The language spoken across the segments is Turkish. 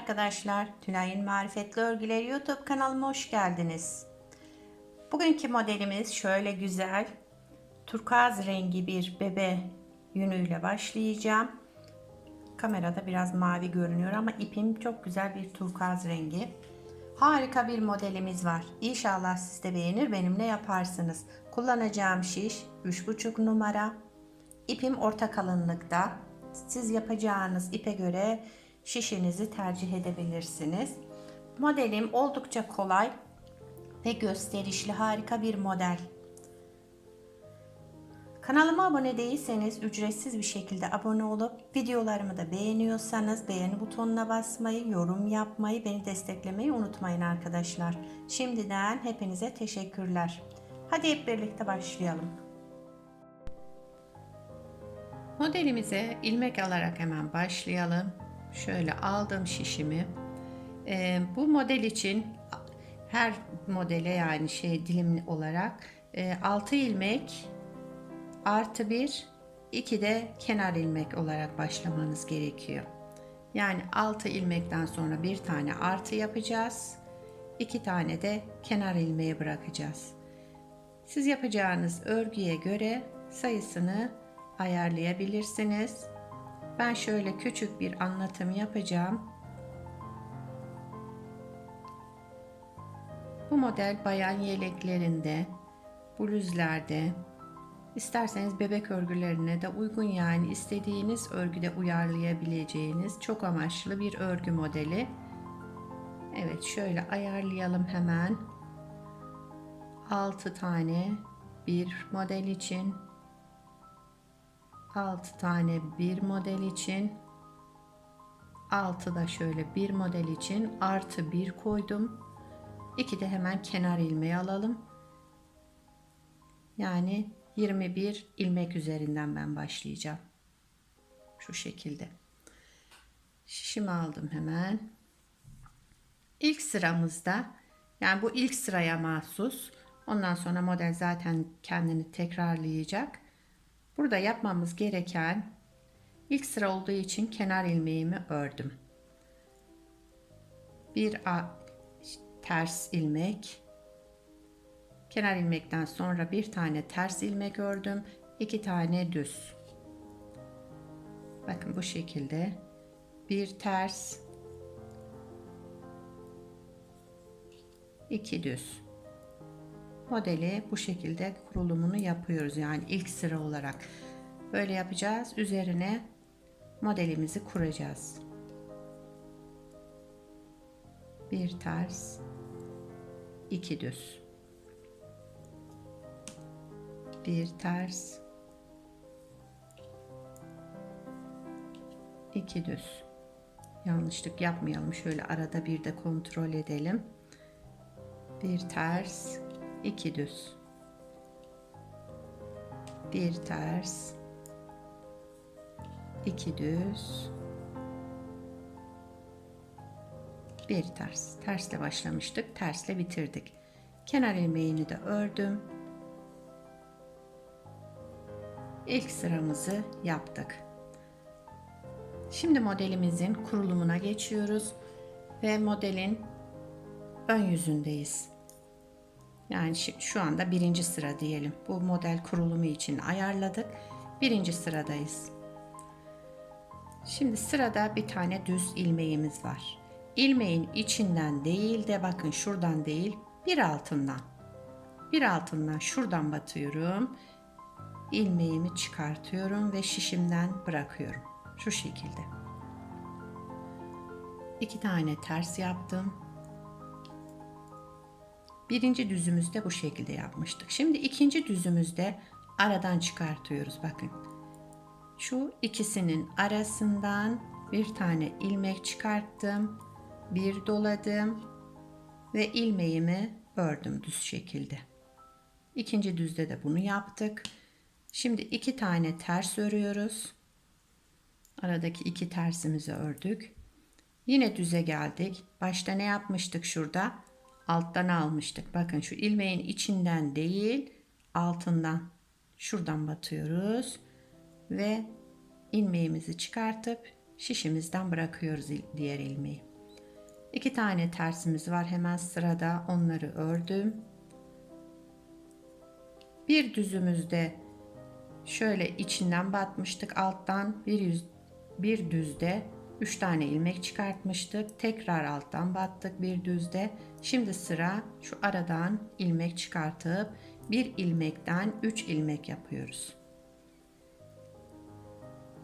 arkadaşlar. Tülay'ın Marifetli Örgüleri YouTube kanalıma hoş geldiniz. Bugünkü modelimiz şöyle güzel. Turkuaz rengi bir bebe yünüyle başlayacağım. Kamerada biraz mavi görünüyor ama ipim çok güzel bir turkuaz rengi. Harika bir modelimiz var. İnşallah siz de beğenir benimle yaparsınız. Kullanacağım şiş 3,5 numara. İpim orta kalınlıkta. Siz yapacağınız ipe göre şişinizi tercih edebilirsiniz. Modelim oldukça kolay ve gösterişli harika bir model. Kanalıma abone değilseniz ücretsiz bir şekilde abone olup videolarımı da beğeniyorsanız beğeni butonuna basmayı, yorum yapmayı, beni desteklemeyi unutmayın arkadaşlar. Şimdiden hepinize teşekkürler. Hadi hep birlikte başlayalım. Modelimize ilmek alarak hemen başlayalım. Şöyle aldım şişimi. Ee, bu model için her modele yani şey dilim olarak e, 6 ilmek artı 1 2 de kenar ilmek olarak başlamanız gerekiyor. Yani 6 ilmekten sonra bir tane artı yapacağız. 2 tane de kenar ilmeği bırakacağız. Siz yapacağınız örgüye göre sayısını ayarlayabilirsiniz. Ben şöyle küçük bir anlatım yapacağım. Bu model bayan yeleklerinde, bluzlerde, isterseniz bebek örgülerine de uygun yani istediğiniz örgüde uyarlayabileceğiniz çok amaçlı bir örgü modeli. Evet şöyle ayarlayalım hemen. 6 tane bir model için 6 tane bir model için 6 da şöyle bir model için artı 1 koydum. 2 de hemen kenar ilmeği alalım. Yani 21 ilmek üzerinden ben başlayacağım. Şu şekilde. Şişimi aldım hemen. İlk sıramızda yani bu ilk sıraya mahsus. Ondan sonra model zaten kendini tekrarlayacak. Burada yapmamız gereken ilk sıra olduğu için kenar ilmeğimi ördüm. Bir ters ilmek. Kenar ilmekten sonra bir tane ters ilmek ördüm. iki tane düz. Bakın bu şekilde bir ters iki düz modeli bu şekilde kurulumunu yapıyoruz. Yani ilk sıra olarak böyle yapacağız. Üzerine modelimizi kuracağız. Bir ters, iki düz. Bir ters, iki düz. Yanlışlık yapmayalım. Şöyle arada bir de kontrol edelim. Bir ters, 2 düz. Bir ters. 2 düz. Bir ters. Tersle başlamıştık tersle bitirdik. Kenar ilmeğini de ördüm. İlk sıramızı yaptık. Şimdi modelimizin kurulumuna geçiyoruz ve modelin ön yüzündeyiz yani şu anda birinci sıra diyelim. Bu model kurulumu için ayarladık. Birinci sıradayız. Şimdi sırada bir tane düz ilmeğimiz var. İlmeğin içinden değil de bakın şuradan değil bir altından. Bir altından şuradan batıyorum. İlmeğimi çıkartıyorum ve şişimden bırakıyorum. Şu şekilde. İki tane ters yaptım. Birinci düzümüzde bu şekilde yapmıştık. Şimdi ikinci düzümüzde aradan çıkartıyoruz bakın. Şu ikisinin arasından bir tane ilmek çıkarttım. Bir doladım ve ilmeğimi ördüm düz şekilde. İkinci düzde de bunu yaptık. Şimdi iki tane ters örüyoruz. Aradaki iki tersimizi ördük. Yine düze geldik. Başta ne yapmıştık şurada? Alttan almıştık. Bakın şu ilmeğin içinden değil altından şuradan batıyoruz ve ilmeğimizi çıkartıp şişimizden bırakıyoruz diğer ilmeği. İki tane tersimiz var hemen sırada onları ördüm. Bir düzümüzde şöyle içinden batmıştık alttan bir yüz bir düzde 3 tane ilmek çıkartmıştık. Tekrar alttan battık bir düzde. Şimdi sıra şu aradan ilmek çıkartıp bir ilmekten 3 ilmek yapıyoruz.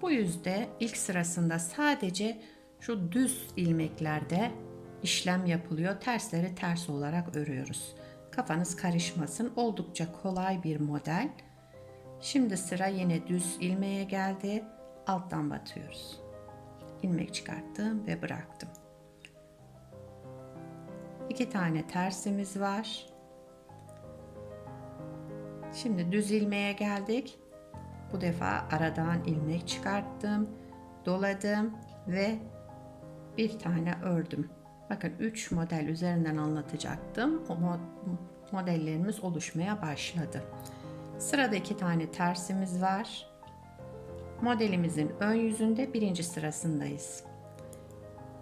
Bu yüzde ilk sırasında sadece şu düz ilmeklerde işlem yapılıyor. Tersleri ters olarak örüyoruz. Kafanız karışmasın. Oldukça kolay bir model. Şimdi sıra yine düz ilmeğe geldi. Alttan batıyoruz. İlmek çıkarttım ve bıraktım. İki tane tersimiz var. Şimdi düz ilmeğe geldik. Bu defa aradan ilmek çıkarttım, doladım ve bir tane ördüm. Bakın 3 model üzerinden anlatacaktım. O modellerimiz oluşmaya başladı. Sırada iki tane tersimiz var. Modelimizin ön yüzünde birinci sırasındayız.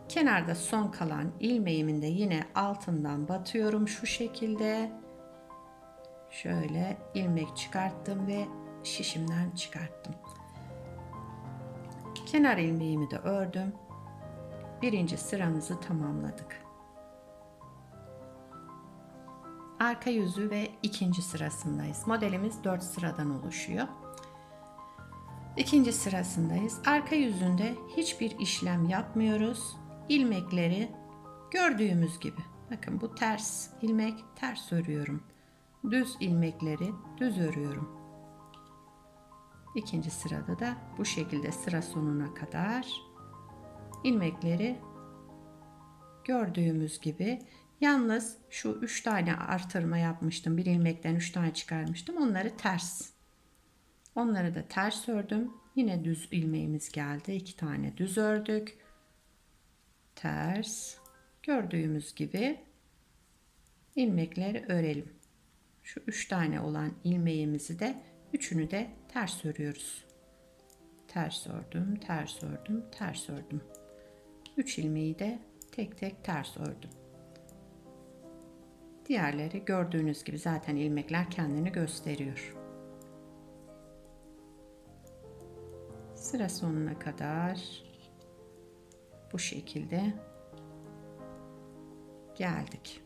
Kenarda son kalan ilmeğimin de yine altından batıyorum şu şekilde. Şöyle ilmek çıkarttım ve şişimden çıkarttım. Kenar ilmeğimi de ördüm. Birinci sıramızı tamamladık. Arka yüzü ve ikinci sırasındayız. Modelimiz 4 sıradan oluşuyor. İkinci sırasındayız. Arka yüzünde hiçbir işlem yapmıyoruz. İlmekleri gördüğümüz gibi. Bakın bu ters ilmek ters örüyorum. Düz ilmekleri düz örüyorum. İkinci sırada da bu şekilde sıra sonuna kadar ilmekleri gördüğümüz gibi yalnız şu üç tane artırma yapmıştım. Bir ilmekten üç tane çıkarmıştım. Onları ters Onları da ters ördüm. Yine düz ilmeğimiz geldi. İki tane düz ördük. Ters. Gördüğümüz gibi ilmekleri örelim. Şu üç tane olan ilmeğimizi de üçünü de ters örüyoruz. Ters ördüm, ters ördüm, ters ördüm. Üç ilmeği de tek tek ters ördüm. Diğerleri gördüğünüz gibi zaten ilmekler kendini gösteriyor. Sıra sonuna kadar bu şekilde geldik.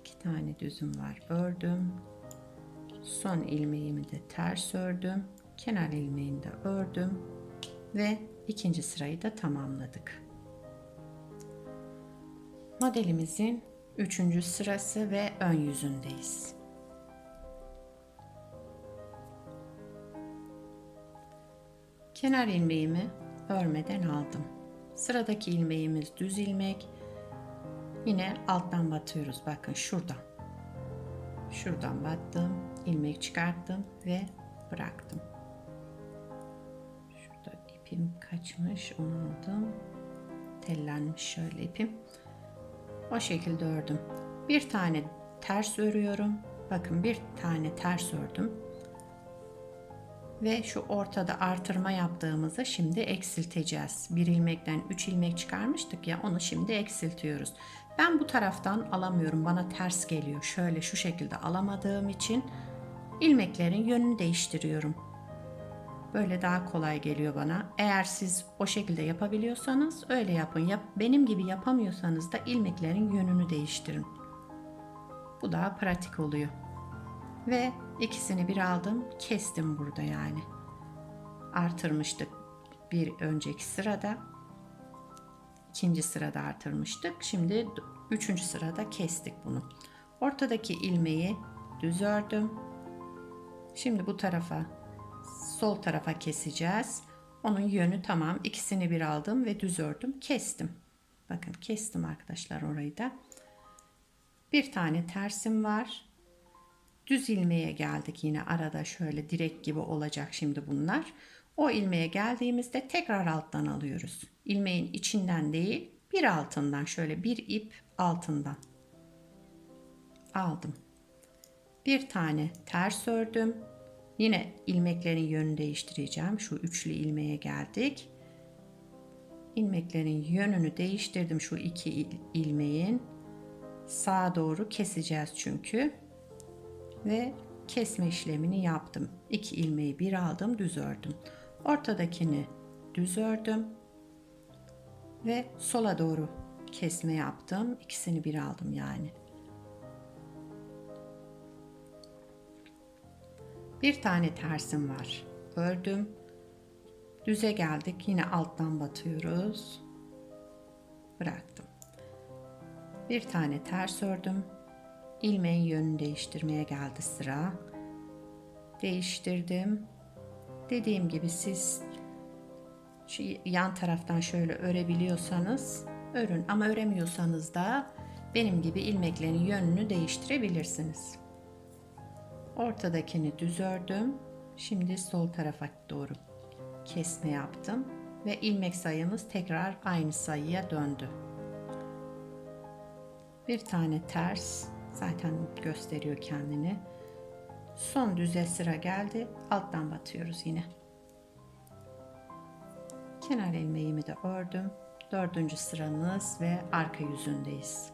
İki tane düzüm var ördüm. Son ilmeğimi de ters ördüm. Kenar ilmeğini de ördüm ve ikinci sırayı da tamamladık. Modelimizin üçüncü sırası ve ön yüzündeyiz. Kenar ilmeğimi örmeden aldım. Sıradaki ilmeğimiz düz ilmek. Yine alttan batıyoruz. Bakın şuradan. Şuradan battım, ilmek çıkarttım ve bıraktım. Şurada ipim kaçmış, onu aldım. Tellenmiş şöyle ipim. O şekilde ördüm. Bir tane ters örüyorum. Bakın bir tane ters ördüm ve şu ortada artırma yaptığımızı şimdi eksilteceğiz. Bir ilmekten 3 ilmek çıkarmıştık ya onu şimdi eksiltiyoruz. Ben bu taraftan alamıyorum bana ters geliyor. Şöyle şu şekilde alamadığım için ilmeklerin yönünü değiştiriyorum. Böyle daha kolay geliyor bana. Eğer siz o şekilde yapabiliyorsanız öyle yapın. Yap, benim gibi yapamıyorsanız da ilmeklerin yönünü değiştirin. Bu daha pratik oluyor. Ve ikisini bir aldım kestim burada yani. Artırmıştık bir önceki sırada. ikinci sırada artırmıştık. Şimdi üçüncü sırada kestik bunu. Ortadaki ilmeği düz ördüm. Şimdi bu tarafa sol tarafa keseceğiz. Onun yönü tamam. İkisini bir aldım ve düz ördüm. Kestim. Bakın kestim arkadaşlar orayı da. Bir tane tersim var. Düz ilmeğe geldik yine arada şöyle direk gibi olacak şimdi bunlar. O ilmeğe geldiğimizde tekrar alttan alıyoruz. İlmeğin içinden değil bir altından şöyle bir ip altından aldım. Bir tane ters ördüm. Yine ilmeklerin yönünü değiştireceğim. Şu üçlü ilmeğe geldik. ilmeklerin yönünü değiştirdim şu iki il- ilmeğin. Sağa doğru keseceğiz çünkü. Ve kesme işlemini yaptım. İki ilmeği bir aldım, düz ördüm. Ortadakini düz ördüm. Ve sola doğru kesme yaptım. İkisini bir aldım yani. Bir tane tersim var. Ördüm. Düze geldik. Yine alttan batıyoruz. Bıraktım. Bir tane ters ördüm. İlmeğin yönünü değiştirmeye geldi sıra. Değiştirdim. Dediğim gibi siz şu yan taraftan şöyle örebiliyorsanız örün ama öremiyorsanız da benim gibi ilmeklerin yönünü değiştirebilirsiniz. Ortadakini düz ördüm. Şimdi sol tarafa doğru kesme yaptım ve ilmek sayımız tekrar aynı sayıya döndü. Bir tane ters zaten gösteriyor kendini. Son düze sıra geldi. Alttan batıyoruz yine. Kenar ilmeğimi de ördüm. Dördüncü sıramız ve arka yüzündeyiz.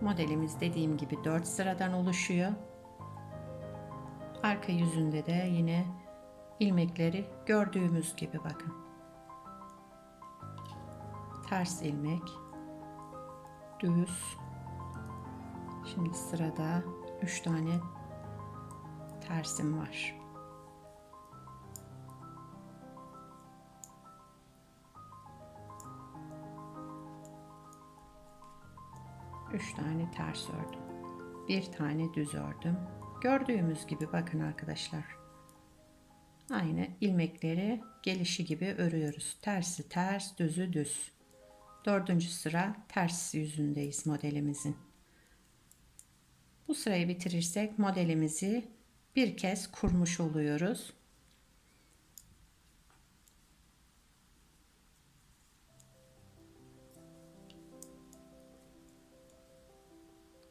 Modelimiz dediğim gibi 4 sıradan oluşuyor. Arka yüzünde de yine ilmekleri gördüğümüz gibi bakın. Ters ilmek, düz. Şimdi sırada 3 tane tersim var. Üç tane ters ördüm. Bir tane düz ördüm. Gördüğümüz gibi bakın arkadaşlar. Aynı ilmekleri gelişi gibi örüyoruz. Tersi ters, düzü düz. Dördüncü sıra ters yüzündeyiz modelimizin. Bu sırayı bitirirsek modelimizi bir kez kurmuş oluyoruz.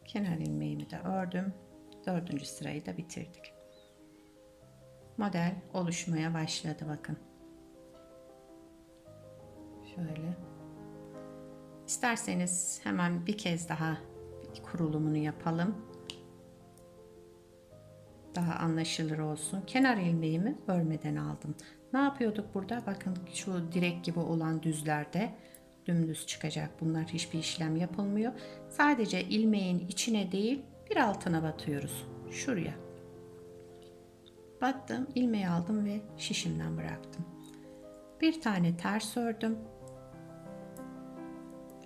Kenar ilmeğimi de ördüm. Dördüncü sırayı da bitirdik. Model oluşmaya başladı bakın. Şöyle. İsterseniz hemen bir kez daha kurulumunu yapalım. Daha anlaşılır olsun. Kenar ilmeğimi örmeden aldım. Ne yapıyorduk burada? Bakın şu direk gibi olan düzlerde dümdüz çıkacak. Bunlar hiçbir işlem yapılmıyor. Sadece ilmeğin içine değil bir altına batıyoruz. Şuraya. Battım, ilmeği aldım ve şişimden bıraktım. Bir tane ters ördüm.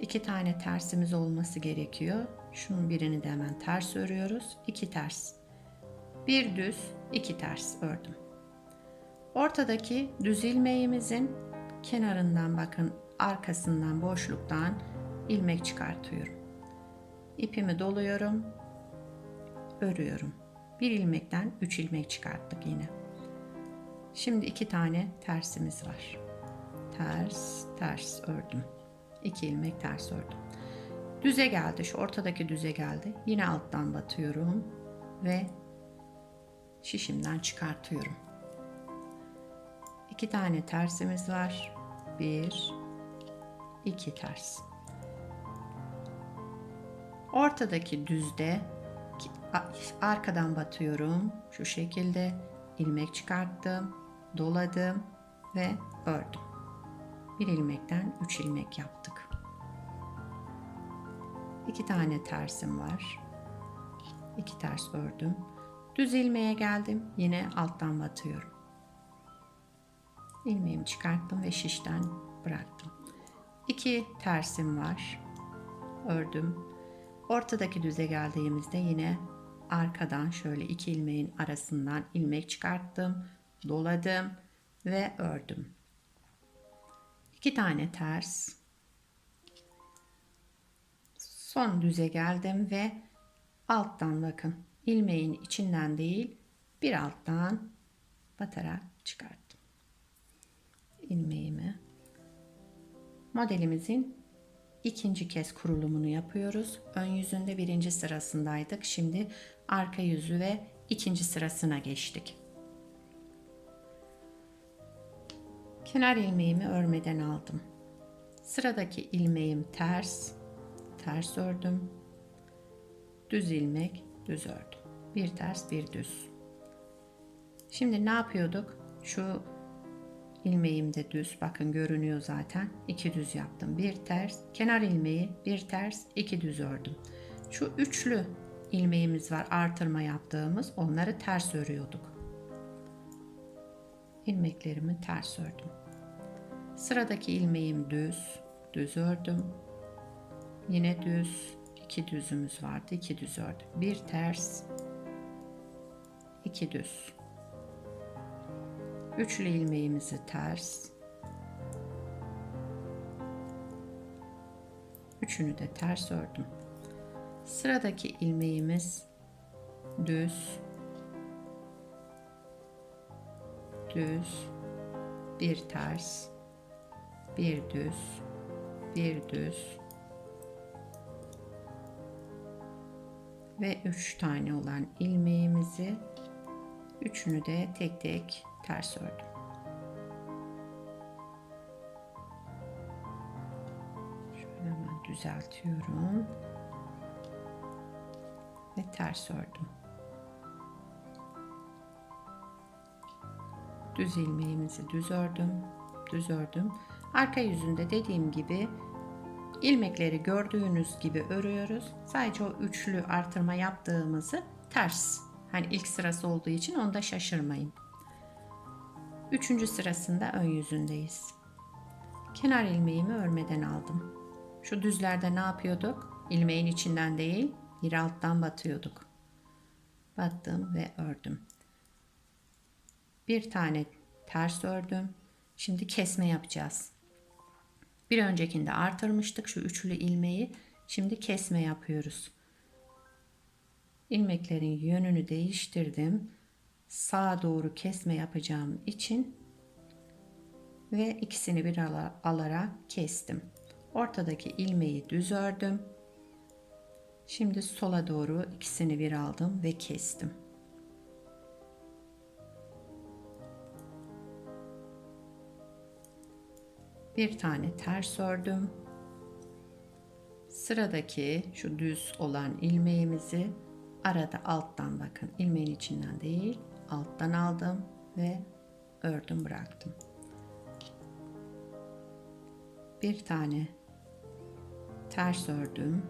İki tane tersimiz olması gerekiyor. Şunun birini de hemen ters örüyoruz. İki ters. Bir düz, iki ters ördüm. Ortadaki düz ilmeğimizin kenarından bakın arkasından boşluktan ilmek çıkartıyorum. İpimi doluyorum. Örüyorum. Bir ilmekten üç ilmek çıkarttık yine. Şimdi iki tane tersimiz var. Ters, ters ördüm. İki ilmek ters ördüm. Düze geldi. Şu ortadaki düze geldi. Yine alttan batıyorum ve şişimden çıkartıyorum. İki tane tersimiz var. Bir, iki ters. Ortadaki düzde arkadan batıyorum. Şu şekilde ilmek çıkarttım, doladım ve ördüm. Bir ilmekten üç ilmek yaptık. İki tane tersim var. İki ters ördüm. Düz ilmeğe geldim. Yine alttan batıyorum. İlmeğimi çıkarttım ve şişten bıraktım. İki tersim var. Ördüm. Ortadaki düze geldiğimizde yine arkadan şöyle iki ilmeğin arasından ilmek çıkarttım, doladım ve ördüm. İki tane ters. Son düze geldim ve alttan bakın ilmeğin içinden değil bir alttan batarak çıkarttım. ilmeğimi modelimizin ikinci kez kurulumunu yapıyoruz. Ön yüzünde birinci sırasındaydık. Şimdi arka yüzü ve ikinci sırasına geçtik. Kenar ilmeğimi örmeden aldım. Sıradaki ilmeğim ters, ters ördüm. Düz ilmek, düz ördüm. Bir ters, bir düz. Şimdi ne yapıyorduk? Şu ilmeğim de düz. Bakın görünüyor zaten. İki düz yaptım. Bir ters, kenar ilmeği, bir ters, iki düz ördüm. Şu üçlü ilmeğimiz var artırma yaptığımız. Onları ters örüyorduk. İlmeklerimi ters ördüm. Sıradaki ilmeğim düz, düz ördüm. Yine düz, iki düzümüz vardı, iki düz ördüm. Bir ters, iki düz. Üçlü ilmeğimizi ters. Üçünü de ters ördüm. Sıradaki ilmeğimiz düz, düz, bir ters, bir düz, bir düz ve üç tane olan ilmeğimizi üçünü de tek tek ters ördüm. Şöyle hemen düzeltiyorum ve ters ördüm. Düz ilmeğimizi düz ördüm, düz ördüm. Arka yüzünde dediğim gibi ilmekleri gördüğünüz gibi örüyoruz. Sadece o üçlü artırma yaptığımızı ters. Hani ilk sırası olduğu için onda şaşırmayın. Üçüncü sırasında ön yüzündeyiz. Kenar ilmeğimi örmeden aldım. Şu düzlerde ne yapıyorduk? İlmeğin içinden değil, bir alttan batıyorduk. Battım ve ördüm. Bir tane ters ördüm. Şimdi kesme yapacağız. Bir öncekinde artırmıştık şu üçlü ilmeği. Şimdi kesme yapıyoruz. İlmeklerin yönünü değiştirdim. Sağa doğru kesme yapacağım için ve ikisini bir alarak kestim. Ortadaki ilmeği düz ördüm. Şimdi sola doğru ikisini bir aldım ve kestim. Bir tane ters ördüm. Sıradaki şu düz olan ilmeğimizi arada alttan bakın ilmeğin içinden değil alttan aldım ve ördüm bıraktım. Bir tane ters ördüm.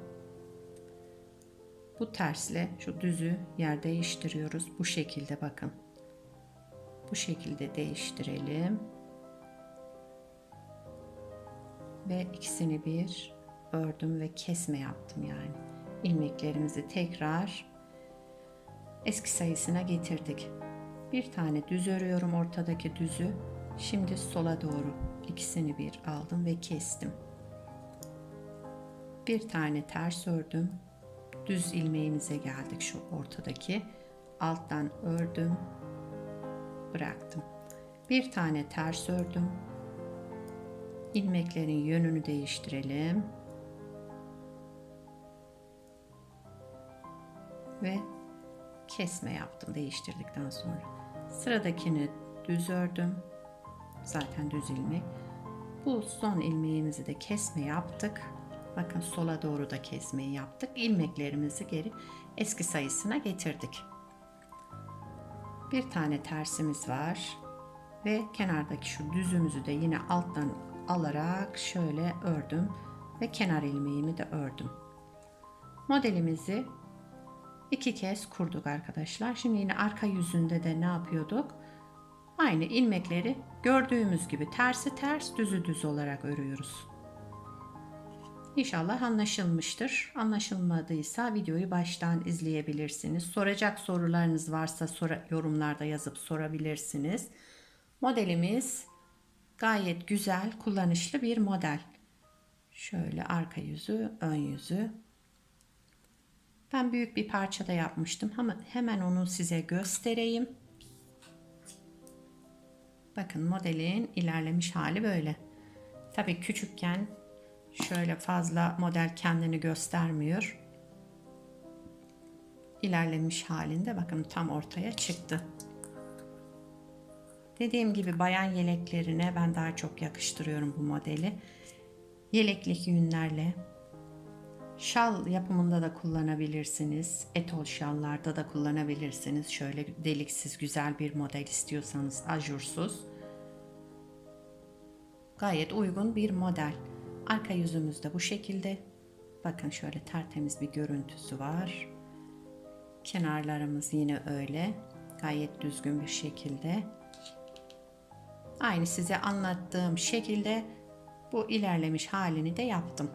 Bu tersle şu düzü yer değiştiriyoruz. Bu şekilde bakın. Bu şekilde değiştirelim. Ve ikisini bir ördüm ve kesme yaptım yani. ilmeklerimizi tekrar eski sayısına getirdik. Bir tane düz örüyorum ortadaki düzü. Şimdi sola doğru ikisini bir aldım ve kestim. Bir tane ters ördüm. Düz ilmeğimize geldik şu ortadaki. Alttan ördüm. Bıraktım. Bir tane ters ördüm. İlmeklerin yönünü değiştirelim. Ve kesme yaptım değiştirdikten sonra. Sıradakini düz ördüm. Zaten düz ilmek. Bu son ilmeğimizi de kesme yaptık. Bakın sola doğru da kesmeyi yaptık. İlmeklerimizi geri eski sayısına getirdik. Bir tane tersimiz var. Ve kenardaki şu düzümüzü de yine alttan alarak şöyle ördüm. Ve kenar ilmeğimi de ördüm. Modelimizi iki kez kurduk arkadaşlar. Şimdi yine arka yüzünde de ne yapıyorduk? Aynı ilmekleri gördüğümüz gibi tersi ters düzü düz olarak örüyoruz. İnşallah anlaşılmıştır. Anlaşılmadıysa videoyu baştan izleyebilirsiniz. Soracak sorularınız varsa sonra, yorumlarda yazıp sorabilirsiniz. Modelimiz gayet güzel, kullanışlı bir model. Şöyle arka yüzü, ön yüzü. Ben büyük bir parçada yapmıştım ama hemen onu size göstereyim. Bakın modelin ilerlemiş hali böyle. Tabii küçükken şöyle fazla model kendini göstermiyor. İlerlemiş halinde bakın tam ortaya çıktı. Dediğim gibi bayan yeleklerine ben daha çok yakıştırıyorum bu modeli. Yeleklik yünlerle Şal yapımında da kullanabilirsiniz. Etol şallarda da kullanabilirsiniz. Şöyle deliksiz güzel bir model istiyorsanız ajursuz. Gayet uygun bir model. Arka yüzümüz de bu şekilde. Bakın şöyle tertemiz bir görüntüsü var. Kenarlarımız yine öyle. Gayet düzgün bir şekilde. Aynı size anlattığım şekilde bu ilerlemiş halini de yaptım.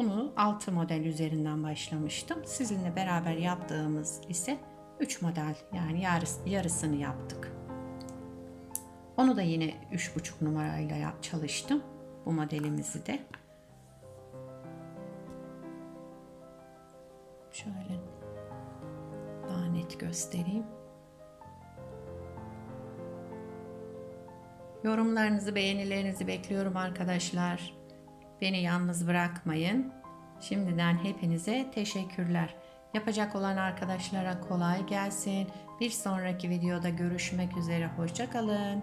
Bunu 6 model üzerinden başlamıştım. Sizinle beraber yaptığımız ise 3 model yani yarıs- yarısını yaptık. Onu da yine 3,5 numarayla yap çalıştım. Bu modelimizi de. Şöyle daha net göstereyim. Yorumlarınızı, beğenilerinizi bekliyorum arkadaşlar. Beni yalnız bırakmayın. Şimdiden hepinize teşekkürler. Yapacak olan arkadaşlara kolay gelsin. Bir sonraki videoda görüşmek üzere. Hoşçakalın.